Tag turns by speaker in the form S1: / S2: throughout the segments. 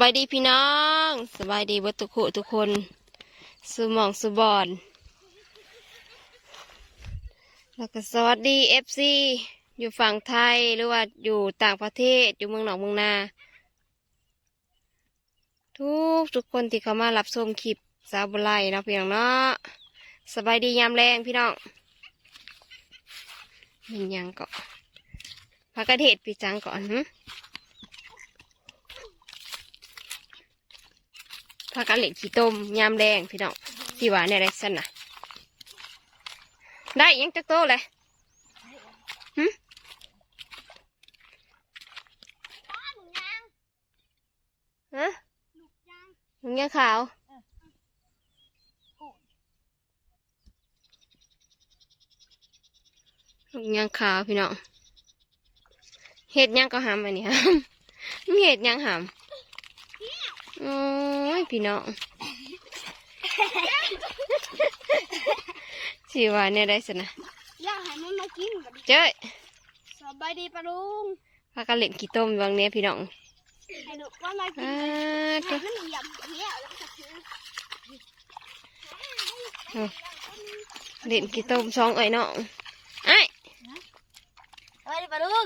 S1: บายดีพี่น้องสบายดีเบัตุกุทุกคนสุมองสุบอนแล้วก็สวัสดีเอฟซีอยู่ฝั่งไทยหรือว่าอยู่ต่างประเทศอยู่เมืองหนองเมืองนา ทุกทุกคนที่เข้ามารับชมคลิปสาวบุไลนะพี่น้องเนาะสบายดียามแรงพี่น้องมันยังเกาะพักกระเทศปีจังก่อนหึ พากันเหล็กขี้ต้มยามแดงพี่น้องที่วาเนี่ยได้สนนะได้ยังจักโตเลยหึฮะลุงยังขาวลุงยังขาวพี่น้องเห็ดยังก็หำอันนี้ฮะเห็ดยังหำโอ้ย พี่น้องสิว่าเนี่ยได้สินะ
S2: อยากให้มันมากินบัดนี้
S1: เจ้ย
S2: สบายดีปะลุง
S1: พากันเล่นขี้ต้มบางเนี้ยพี่น้อง
S2: ให้ดูว่ามากิน
S1: อ่า
S2: ให้
S1: ตัว
S2: มันเหยียบเหี้ยวแล้วก็ถือ
S1: เล่นขี้ต้มสองเอ้ยน้องไอ้ย
S2: สบายดีปะลุง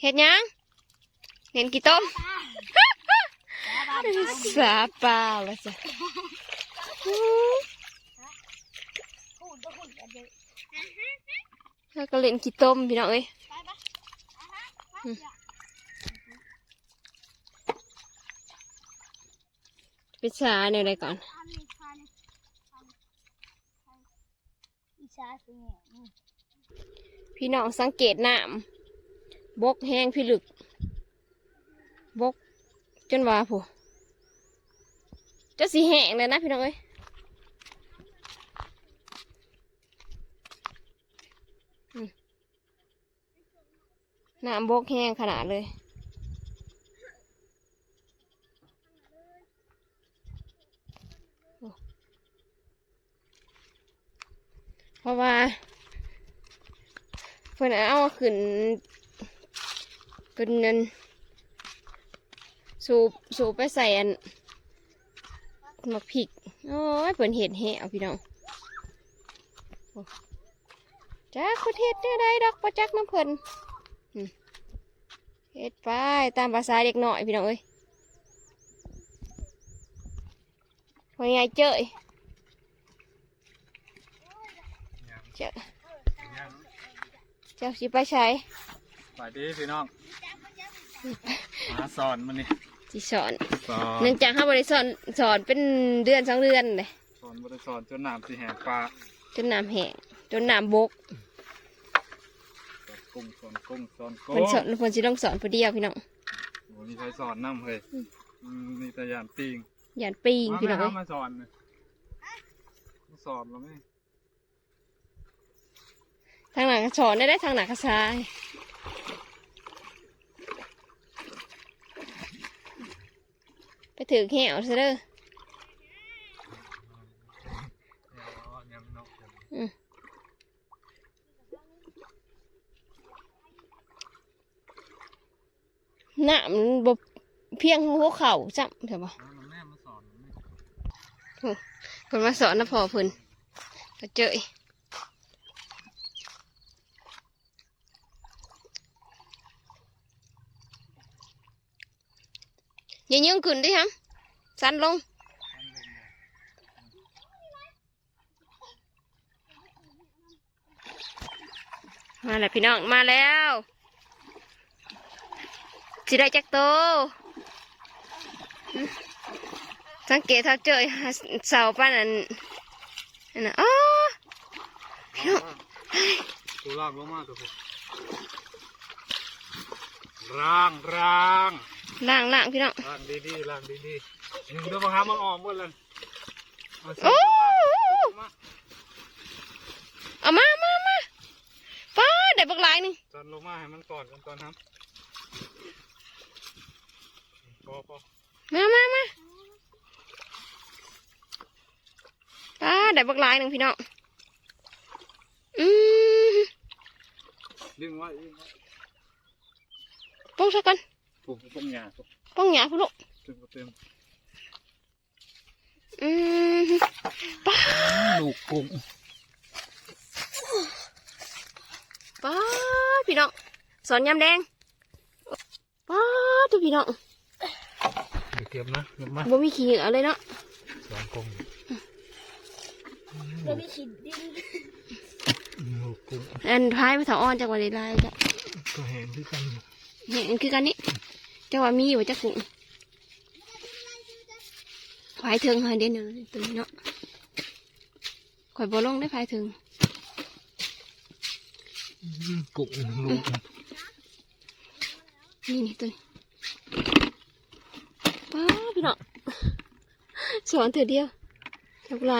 S1: เห็ดหยังเล่นขี้ต้ม สาปลาละจ้ะ
S2: พูดบ่พูดกันเลย
S1: พากันเล่นขี้ต้มพี่น้องเอ้ย
S2: ไปปะ
S1: อืมไปชาเนี่ยอะไรก่อน
S2: อันนี้ค่อน
S1: พี่น้องสังเกตน้ำบกแห้งพี่ลึก บกจนว่าผู้ จะสีแห้งเลยนะพี่น้องเอ้ยน้ำบกแห้งขนาดเลยเพราะว่าเพิ่อนเอาขึ้นเป็นนันสูบสูบไปใส่อัน หมักผิก โอ้ยเพิ่นเห็ดแห่เอาพี่น้องโอ้จ้าคุณเห็ดได้ไดดอกประจักน้ำเพิ่นอืมเห็ดไปตามภาษาเด็กหน่อยพี่น้องเอ้ยว่าไงเจ้ยเจ้าเจ้าสิไปใช้
S3: สวัสดีพี่น้องมาสอนมันนี่
S1: สิสอน
S3: สอน
S1: เนื่องจากเขาบริสอนสอนเป็นเดือนสองเดือนเลย
S3: สอนบริสอนจนน้ำสิแหงปลา
S1: จนน้ำแห้งจนน้ำบก
S3: สอนกุ้งสอนกุ้งสอนกุ้
S1: เพิ่น
S3: ง
S1: สอนเพิ่นสิต้องสอนผู้เดียวพี่น้อง
S3: โอ้มีใครสอนน้ำเฮ้ย
S1: อืม
S3: อืมมีแต่ยานปิง
S1: หยานปิง
S3: มา
S1: พี่น้
S3: แม่
S1: องเอ้
S3: เอา
S1: ย
S3: มาสอนเลยมาสอนเราไหม
S1: ทางหนักสอนได้ได้ทางหนักกระซายไป ถือแหวซะเด้อ
S3: ยังเนาะ
S1: น้ำมันบ่เพียงหัวเข่าจ้ำเถอะบ่
S3: เอาน้ำแม่มาสอนแม่
S1: เพิ่นมาสอนนะพ่อเพิ่นก็เจอย่ายืงขึ้นไดิฮะ สั้นลง มาแล้วพี่น้อง มาแล้วสิได้จักโตหึสังเกตเท่าเจอเสาป้านนั้นนั่นน่ะอ๋อพี่น้อง
S3: ตัวล่างลงมาตัวผมร่างร่าง
S1: ล่างล่างพี่น้อง
S3: ร่างดีๆร่างดีๆหนึ่ง เดี๋ยวมาหามันออกหมดเลยมาสิ
S1: โอ้
S3: มา
S1: เอามามามาป้าได้บักหลายหนึง
S3: จันลงมาให้มันก่อนกันตอนครับพอพอ
S1: มามามาป้าได้บักหลายหนึงพี่น้องอืม
S3: ดึงไว้ดึงไว้
S1: ป้องซะก่อน
S3: ปุ๊บปุ๊บหยาปุ๊บ
S1: ป้องหยาพุ่นลูก
S3: จต็มเต็ม
S1: อืมป้า
S3: ลูกกุ้ง
S1: ป้าพี่น้องสอนยำแดงป้าทุกพี่น้อง
S3: เดี๋ยวเก็บนะเก็บมา
S1: บ่มีขี้เหงื่อเลยเนาะ
S3: สองกุ้ง
S2: เดี๋ยวมีขีดดิน
S3: ลูกกุ้ง
S1: อันท้ายภาษาอ่อนจากวันเดลายจ้ะ
S3: ก็เห็นที่กัน
S1: เห็นคือกันนี้จังว่ามีอยู่จักกุ้ง พายถึงหาเด่นอยู่ตัวนี้เนาะข่อยบ่ลงได้พายถึง
S3: กุ้งลูก
S1: นี่นี่ตัวนี้ป้าพี่น้องสอนเถือเดียวจับไร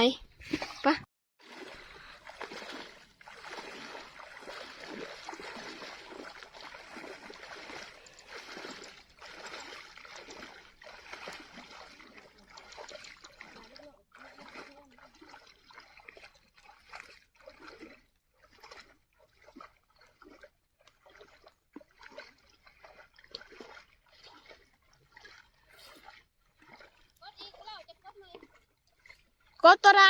S1: กดตัวไร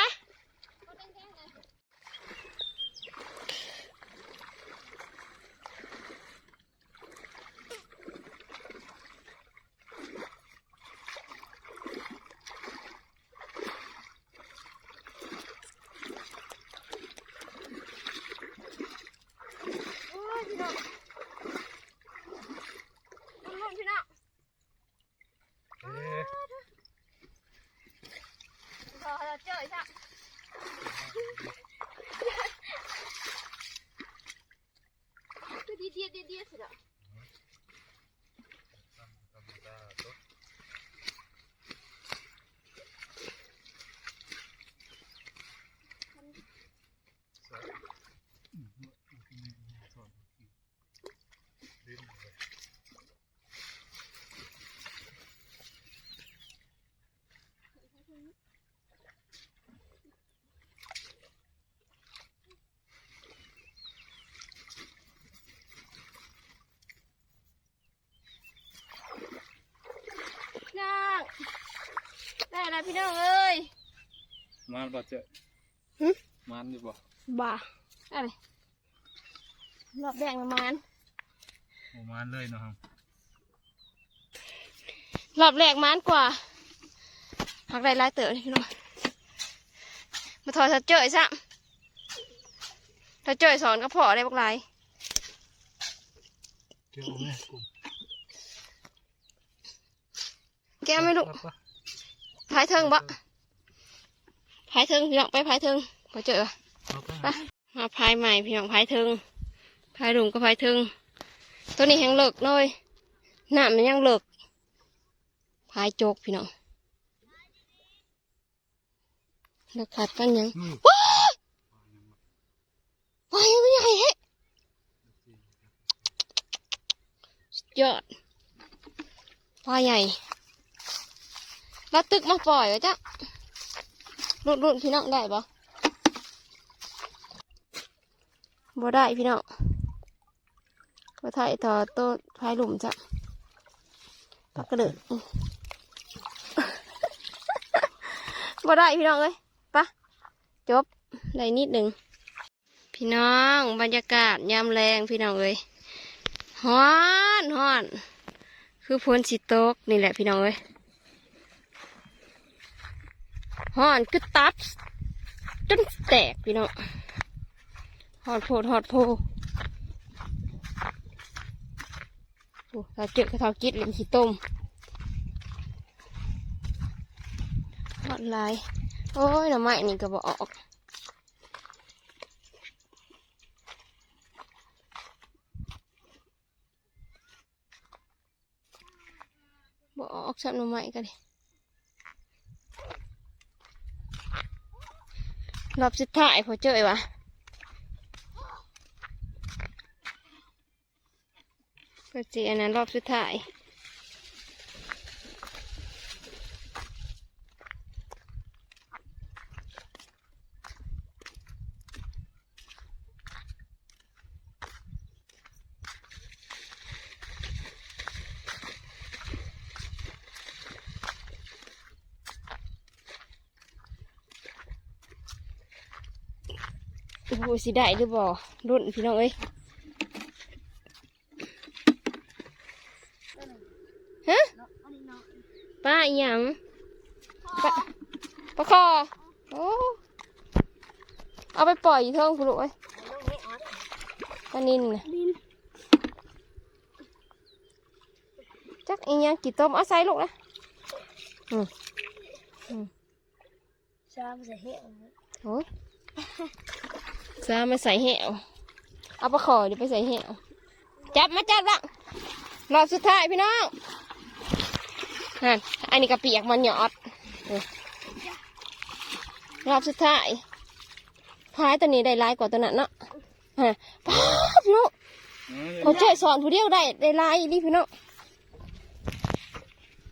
S1: พี่น้อง
S3: เอ๊ะ
S1: พอเราเจอใช่คือดีดีดีดีสุดอะ น้องได้ แล้วพี่น้องเอ้ย
S3: มันบ่เจอ
S1: หึ
S3: มันอยู่บ่
S1: บ้าอะไรรอบแดงประมาณ
S3: โอ้มันเลยเนาะครับ
S1: รอบแรกมันกว่าหักได้หลายเต๋อเลยพี่น้องมาถอยถ้าเจอซะถ้าเจอสอนก็พอได้บักหลาย
S3: เกี่ยวไหมกุ้ง
S1: แก้ไม่ลูก
S3: ปะ
S1: พายเทิงบ่พายเทิงพี่น้องไปพายเทิงพอเจอ
S3: เอาไป
S1: ไปมาพายใหม่พี่น้องพายเทิงพายลุงก็พายเทิงตัวนี้แห้งเลิกเลยน้ำมันยังเลิกพายโจกพี่น้องเลิกขาดกันยัง
S3: อืม
S1: ว้ายมันใหญ่เฮ้สุดยอดปลาใหญ่ แล้วตึกมาปล่อยวะจ๊ะรุ่นรุ่นพี่น้องได้ปะบ่ได้พี่น้องก็ถ่ายต่อโต้นพายหลุมจ้ะปักกระเดิดบ่ได้พี่น้องเอ้ยปะจบได้นิดหนึ่งพี่น้องบรรยากาศยามแรงพี่น้องเอ้ยฮ้อนฮ้อน คือฝนสิตกนี่แหละพี่น้องเอ้ย ฮ้อนคือตับจนแตกพี่น้องฮอดโพดฮอดโพโอ้ถ้าเจอกระเทากิดเล่นขี้ต้มฮอดลายโอ้ยหน่อไม้นี่ก็บอออกบอออกสับหน่อไม้กันดิ รอบสุดท้ายพอเจอวะก็จีอันนั้นรอบสุดท้าย โอ้โหสิได้หรือบ่รุ่นพี่น้องเอ้ยฮะ
S2: เนาะอันนี้เนาะ
S1: ป้าอีหยังป้าปลาคอโอ้เอาไปปล่อยอยู่เท่งคุณลูกเอ้ย
S2: ลูกไม่ออด
S1: ปลานินน่ะ
S2: ดิน
S1: จักอีหยังกี่ต้มเอาใส่ลูกนะ
S2: ชามันจะเหี้ยว
S1: โอ้ย ซามาใส่แหวเอาปลาคอเดี๋ยวไปใส่แหวจับมาจับละรอบสุดท้ายพี่น้องนั่นอันนี้กระเปียกมันหยอดเออรอบสุดท้ายพายตัวนี้ได้หลายกว่าตัวนั้นเนาะฮะป้าบพี่น้องเขาใจสอนผู้เดียวได้ได้หลายอีนี่พี่น้อง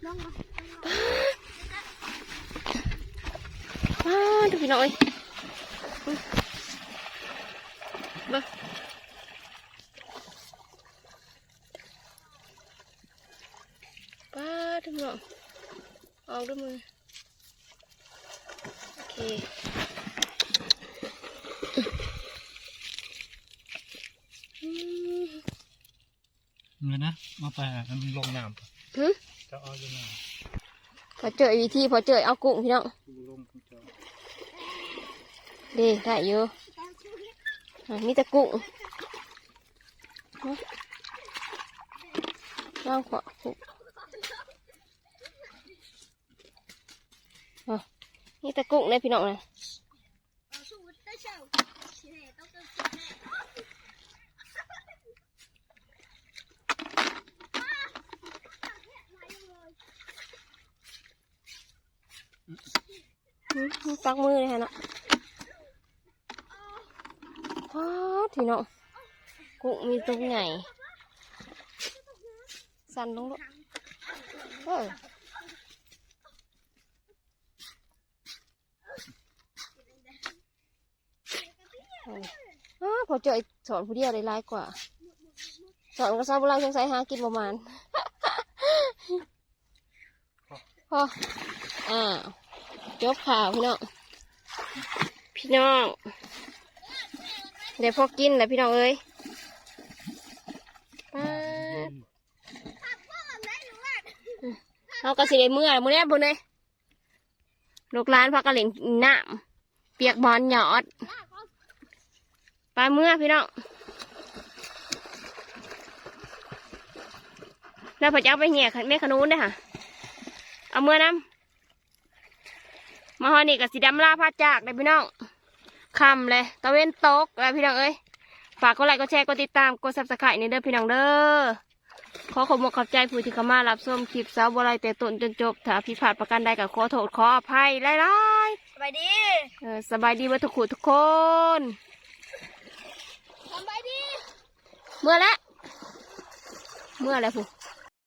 S2: น้องมา
S1: ป้าดูพี่น้องเอ้ย เบ้อป้าดูพี่น้องออกด้วยมือ โอเคอืม
S3: เงินนะ มาไปอะมันลงน้ำ
S1: หึ
S3: จะเอาอยู่น้
S1: พอเจอวิธีพอเจอเอากุ้งพี่น้องำ
S3: กูลงกูจะ
S1: ดีได้อยู่อะ มีแต่กุ้งว่างขวากุ้งอะมีแต่กุ้งเลยพี่น้องนะปักมือเลยฮะเนาะ ว้าพี่น้องกุ้งมีตัวใหญ่สั่นลงลูกเออพอเจอสอนผู้เดียวได้ร้ายกว่า สอนก็ซาบุไรสงสัยหากินประมาณพออ่าจบข่าวพี่น้อง พี่น้อง เดี๋ยวพอกินแหละพี่น้องเอ้ยป๊าดเราก็สิได้เมื่อมื้อนี้บุญเลยลูกหลานพักกระเหล่นน้ำเปียกบอลหยอดไปเมื่อพี่น้องแล้วพอจะเอาไปเหี่ยแม่ขนุนเด้อค่ะ เอาเมื่อน้ำมาฮอนี่กับสีดำลาพาจากเลยพี่น้อง คำเลยตะเวนตกแล้วพี่น้องเอ้ยฝากกดไลค์กดแชร์กดติดตามกดซับสไครต์ในเด้อพี่น้องเด้อขอขอบคุณขอบใจผู้ที่เข้ามารับชมคลิปสาวบัวลอยแต่ต้นจนจบถ้าผิดพลาดประการใดก็ขอโทษขออภัยหลาย
S2: สบายดี
S1: ๆเออสบายดีเบ่ทุกคู่ทุกคน
S2: สบายดี
S1: เมื่อแล้วเมื่อแล้วผู้